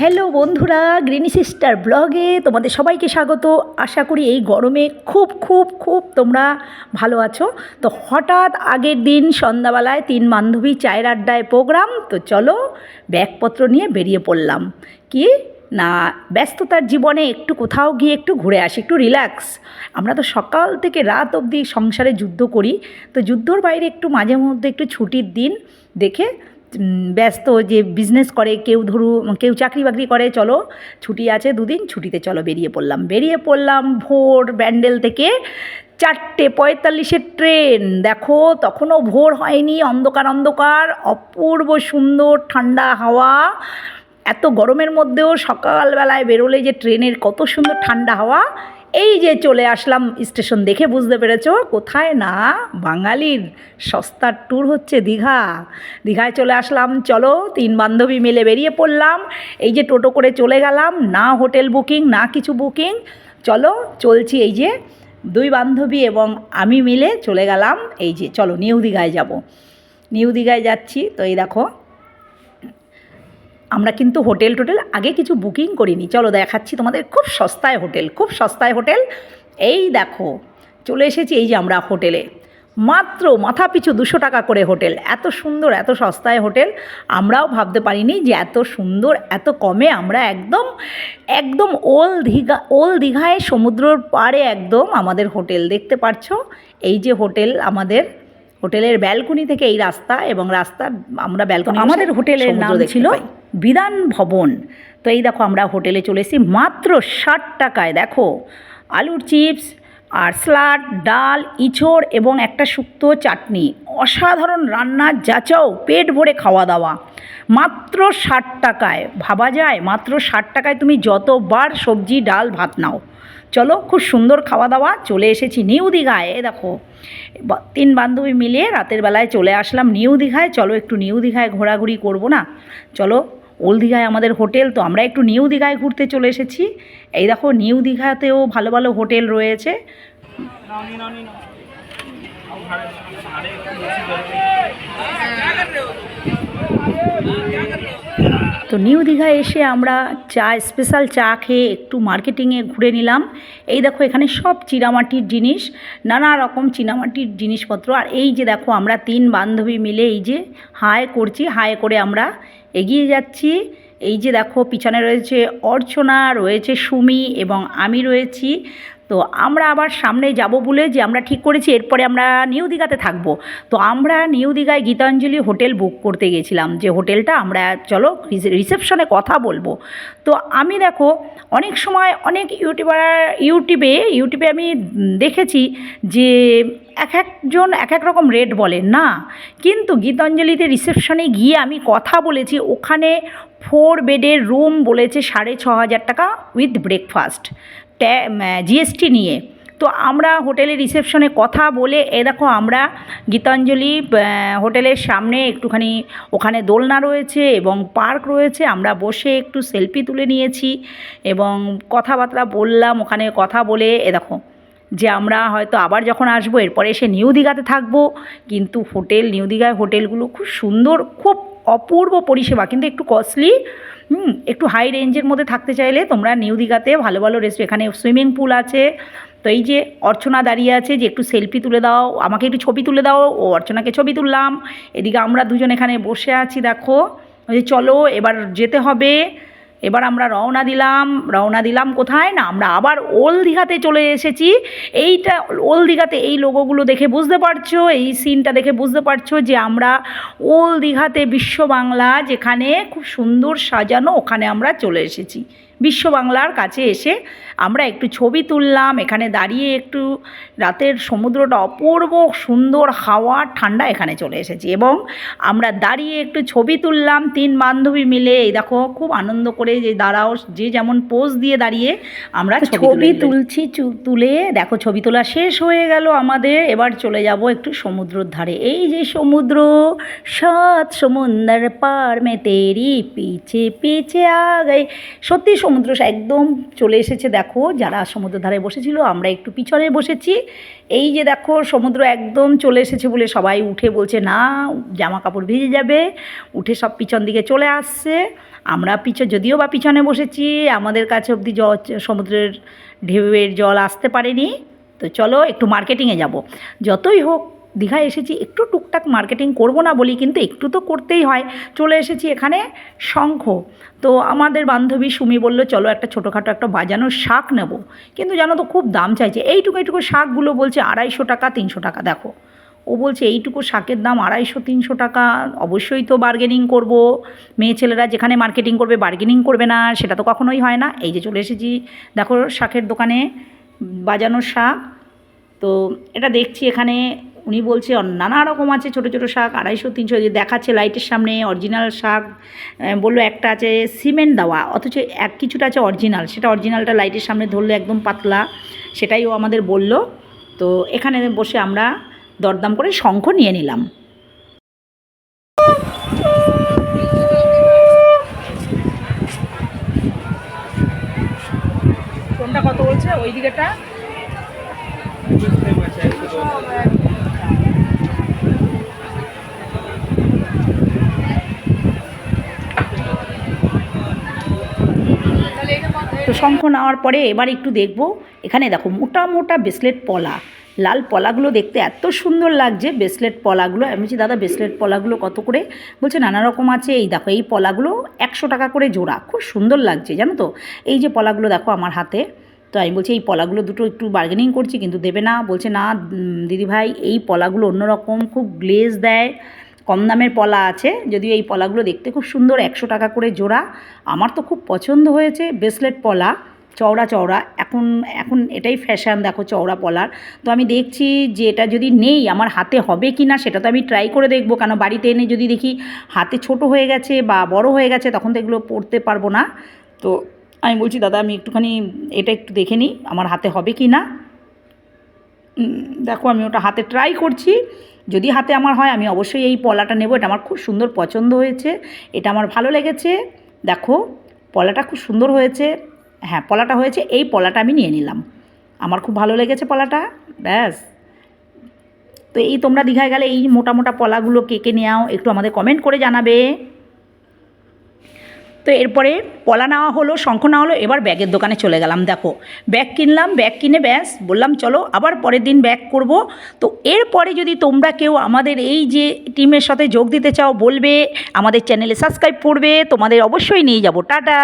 Hello বন্ধুরা গ্রিনি sister ব্লগে তোমাদের সবাইকে স্বাগত। আশা করি এই গরমে খুব খুব খুব তোমরা ভালো আছো। তো হঠাৎ আগের দিন সন্ধ্যাবেলায় তিন বান্ধবী চায়ের আড্ডায় প্রোগ্রাম, তো চলো ব্যাগপত্র নিয়ে বেরিয়ে পড়লাম। কি? না, ব্যস্ততার জীবনে একটু কোথাও গিয়ে একটু ঘুরে আসি, একটু রিল্যাক্স আমরা তো সকাল থেকে রাত অবধি সংসারে যুদ্ধ করি, তো যুদ্ধর বাইরে একটু মাঝে মধ্যে একটু ছুটির দিন দেখে ব্যস্ত যে বিজনেস করে, কেউ ধরু, কেউ চাকরি বাকরি করে, চলো, ছুটি আছে দুদিন, ছুটিতে চলো, বেরিয়ে পড়লাম। বেরিয়ে পড়লাম ভোর ব্যান্ডেল থেকে চারটে পঁয়তাল্লিশের ট্রেন। দেখো, তখনও ভোর হয়নি, অন্ধকার অন্ধকার, অপূর্ব সুন্দর ঠান্ডা হাওয়া। এত গরমের মধ্যেও সকালবেলায় বেরোলে যে ট্রেনের কত সুন্দর ঠান্ডা হাওয়া। এই যে চলে আসলাম স্টেশন দেখে বুঝতে পেরেছ? কোথায় না? বাঙালির সস্তার ট্যুর হচ্ছে দীঘা। দীঘায় চলে আসলাম, চলো, তিন বান্ধবী মিলে বেরিয়ে পড়লাম। এই যে টোটো করে চলে গেলাম, না হোটেল বুকিং, না কিছু বুকিং। চলো, চলছি এই যে দুই বান্ধবী এবং আমি মিলে চলে গেলাম। এই যে চলো, নিউ দীঘায় যাব। নিউ দীঘায় যাচ্ছি, তো এই দেখো আমরা কিন্তু হোটেল টোটেল আগে কিছু বুকিং করিনি। চলো দেখাচ্ছি তোমাদের খুব সস্তায় হোটেল, খুব সস্তায় হোটেল। এই দেখো, চলে এসেছি এই যে আমরা হোটেলে। মাত্র মাথা পিছু দুশো টাকা করে হোটেল। এত সুন্দর, এত সস্তায় হোটেল। আমরাও ভাবতে পারিনি যে এত সুন্দর, এত কমে আমরা একদম একদম ওল দীঘা, ওল দীঘায় সমুদ্রর পাড়ে একদম আমাদের হোটেল। দেখতে পারছ? এই যে হোটেল আমাদের। হোটেলের ব্যালকনি থেকে এই রাস্তা এবং রাস্তা আমরা ব্যালকনি আমাদের হোটেলের নাম ছিল বিধান ভবন। তো এই দেখো আমরা হোটেলে চলে এসেছি মাত্র ষাট টাকায়। দেখো আলুর চিপস আর স্যালাড ডাল, ইঁচড় এবং একটা শুক্তো চাটনি। অসাধারণ রান্না, যাচাও, পেট ভরে খাওয়া দাওয়া। মাত্র ষাট টাকায়, ভাবা যায়, মাত্র ষাট টাকায় তুমি যতবার সবজি, ডাল, ভাত নাও। চলো, খুব সুন্দর খাওয়া দাওয়া, চলে এসেছি নিউ দীঘায়, এ দেখো। তিন বান্ধবী মিলে রাতের বেলায় চলে আসলাম নিউ দীঘায়। চলো, একটু নিউ দীঘায় ঘোরাঘুরি করব না? চলো ওল্ড দীঘায় আমাদের হোটেল, তো আমরা একটু নিউ দীঘায় ঘুরতে চলে এসেছি। এই দেখো, নিউ দীঘাতেও ভালো ভালো হোটেল রয়েছে। তো নিউ দীঘায় এসে আমরা চা স্পেশাল চা খেয়ে একটু মার্কেটিংয়ে ঘুরে নিলাম। এই দেখো এখানে সব চিনামাটির জিনিস, নানা রকম চীনামাটির জিনিসপত্র। আর এই যে দেখো আমরা তিন বান্ধবী মিলে এই যে হায় করছি, হাই করে আমরা এগিয়ে যাচ্ছি। এই যে দেখো পিছনে রয়েছে অর্চনা, রয়েছে সুমি এবং আমি রয়েছি। তো আমরা আবার সামনে যাব বলে যে আমরা ঠিক করেছি, এরপরে আমরা নিউ দীঘাতে থাকব। তো আমরা নিউ দীঘায় গীতাঞ্জলি হোটেল বুক করতে গেছিলাম, যে হোটেলটা আমরা চলো রিসেপশনে কথা বলব। তো আমি দেখো অনেক সময় অনেক ইউটিউবার, ইউটিউবে ইউটিউবে আমি দেখেছি যে এক একজন এক এক রকম রেট বলে, না। কিন্তু গীতাঞ্জলিতে রিসেপশনে গিয়ে আমি কথা বলেছি, ওখানে ফোর বেডের রুম বলেছে সাড়ে ছ হাজার টাকা উইথ ব্রেকফাস্ট। জিএসটি নিয়ে। তো আমরা হোটেলের রিসেপশনে কথা বলে, এ দেখো আমরা গীতাঞ্জলি হোটেলের সামনে একটুখানি ওখানে দোলনা রয়েছে এবং পার্ক রয়েছে। আমরা বসে একটু সেলফি তুলে নিয়েছি এবং কথাবার্তা বললাম, ওখানে কথা বলে, এ দেখো যে আমরা হয়তো আবার যখন আসব, এরপরে এসে নিউ দীঘাতে থাকব। কিন্তু হোটেল, নিউ দীঘায় হোটেলগুলো খুব সুন্দর, খুব অপূর্ব পরিষেবা, কিন্তু একটু কস্টলি হুম, একটু হাই রেঞ্জের মধ্যে থাকতে চাইলে তোমরা নিউ দীঘাতে ভালো ভালো রেস্ট এখানে সুইমিং পুল আছে। তো এই যে অর্চনা দাঁড়িয়ে আছে যে একটু সেলফি তুলে দাও, আমাকে একটু ছবি তুলে দাও, ও অর্চনাকে ছবি তুললাম। এদিকে আমরা দুজন এখানে বসে আছি, দেখো। যে চলো, এবার যেতে হবে। এবার আমরা রওনা দিলাম রওনা দিলাম কোথায় না? আমরা আবার ওল দীঘাতে চলে এসেছি। এইটা ওল দীঘাতে এই লোগোগুলো দেখে বুঝতে পারছ, এই সিনটা দেখে বুঝতে পারছ যে আমরা ওল দীঘাতে বিশ্ব বাংলা যেখানে খুব সুন্দর সাজানো ওখানে আমরা চলে এসেছি। বিশ্ব বাংলার কাছে এসে আমরা একটু ছবি তুললাম। এখানে দাঁড়িয়ে একটু রাতের সমুদ্রটা অপূর্ব সুন্দর হাওয়া ঠান্ডা এখানে চলে এসেছি এবং আমরা দাঁড়িয়ে একটু ছবি তুললাম তিন বান্ধবী মিলে। এই দেখো খুব আনন্দ করে যে দাঁড়াও যে যেমন পোজ দিয়ে দাঁড়িয়ে আমরা ছবি তুলছি চু- তুলে দেখো ছবি তোলা শেষ হয়ে গেল আমাদের। এবার চলে যাব একটু সমুদ্রর ধারে। এই যে সমুদ্র সাত সমুন্দর পার মে তেরি পিছে পিছে আ গাই সত্যি সমুদ্র একদম চলে এসেছে, দেখো, যারা সমুদ্র ধারে বসেছিল, আমরা একটু পিছনে বসেছি। এই যে দেখো, সমুদ্র একদম চলে এসেছে বলে সবাই উঠে বলছে, না জামা কাপড় ভিজে যাবে। উঠে সব পিছন দিকে চলে আসছে। আমরা পিছন যদিও বা পিছনে বসেছি, আমাদের কাছে অবধি জ সমুদ্রের ঢেউয়ের জল আসতে পারেনি। তো চলো, একটু মার্কেটিংয়ে যাব। যতই হোক দীঘায় এসেছি, একটু টুকটাক মার্কেটিং করব না বলি, কিন্তু একটু তো করতেই হয়। চলে এসেছি এখানে শঙ্খ। তো আমাদের বান্ধবী সুমি বলল, চলো একটা ছোটোখাটো একটা বাজানোর শাক নেব। কিন্তু জানো তো খুব দাম চাইছে। এইটুকু এইটুকু শাকগুলো বলছে আড়াইশো টাকা, তিনশো টাকা, দেখো। ও বলছে, এইটুকু শাকের দাম আড়াইশো, তিনশো টাকা, অবশ্যই তো বার্গেনিং করব। মেয়ে ছেলেরা যেখানে মার্কেটিং করবে বার্গেনিং করবে না, সেটা তো কখনোই হয় না। এই যে চলে এসেছি, দেখো শাকের দোকানে বাজানোর শাক। তো এটা দেখছি এখানে। উনি বলছে নানা রকম আছে, ছোটো ছোটো শাক, আড়াইশো, তিনশো যে দেখাচ্ছে লাইটের সামনে অরিজিনাল শাক বলল একটা আছে সিমেন্ট দেওয়া, অথচ এক কিছুটা আছে অরিজিনাল সেটা অরিজিনালটা লাইটের সামনে ধরলে একদম পাতলা, সেটাই ও আমাদের বলল, তো এখানে বসে আমরা দরদাম করে শঙ্খ নিয়ে নিলাম। কত বলছে? ওই দিকেটা তো শঙ্খ নেওয়ার পরে এবার একটু দেখব। এখানে দেখো মোটা মোটা ব্রেসলেট পলা। লাল পলাগুলো দেখতে এত সুন্দর লাগছে ব্রেসলেট পলাগুলো। আমি বলছি, দাদা ব্রেসলেট পলাগুলো কত করে? বলছে, নানা রকম আছে। এই দেখো, এই পলাগুলো একশো টাকা করে জোড়া। খুব সুন্দর লাগছে, জানো তো? এই যে পলাগুলো দেখো আমার হাতে। তো আমি বলছি, এই পলাগুলো দুটো একটু বার্গেনিং করছি, কিন্তু দেবে না। বলছে, না দিদিভাই, এই পলাগুলো অন্যরকম, খুব গ্লেজ দেয়। কম দামের পলা আছে, যদিও এই পলাগুলো দেখতে খুব সুন্দর, একশো টাকা করে জোড়া। আমার তো খুব পছন্দ হয়েছে ব্রেসলেট পলা, চওড়া চওড়া। এখন এখন এটাই ফ্যাশন দেখো চওড়া পলার। তো আমি দেখছি যে এটা যদি নেই, আমার হাতে হবে কি না সেটা তো আমি ট্রাই করে দেখব। কেন বাড়িতে এনে যদি দেখি হাতে ছোট হয়ে গেছে বা বড় হয়ে গেছে, তখন তো এগুলো পরতে পারব না। তো আমি বলছি, দাদা, আমি একটুখানি এটা একটু দেখে নিই, আমার হাতে হবে কি না দেখো আমি ওটা হাতে ট্রাই করছি। যদি হাতে আমার হয়, আমি অবশ্যই এই পলাটা নেব। এটা আমার খুব সুন্দর পছন্দ হয়েছে। এটা আমার ভালো লেগেছে। দেখো, পলাটা খুব সুন্দর হয়েছে। হ্যাঁ পলাটা হয়েছে। এই পলাটা আমি নিয়ে নিলাম। আমার খুব ভালো লেগেছে পলাটা। ব্যাস। তো এই তোমরা দীঘায় গেলে এই মোটা মোটা পলাগুলো কে কে একটু আমাদের কমেন্ট করে জানাবে। তো এরপরে পলা নেওয়া হলো, শঙ্খ নেওয়া হলো, এবার ব্যাগের দোকানে চলে গেলাম, দেখো। ব্যাগ কিনলাম, ব্যাগ কিনে ব্যাস, বললাম, চলো, আবার পরের দিন ব্যাগ করব। তো এরপরে যদি তোমরা কেউ আমাদের এই যে টিমের সাথে যোগ দিতে চাও, বলবে, আমাদের চ্যানেলে সাবস্ক্রাইব করবে, তোমাদের অবশ্যই নিয়ে যাব। টাটা!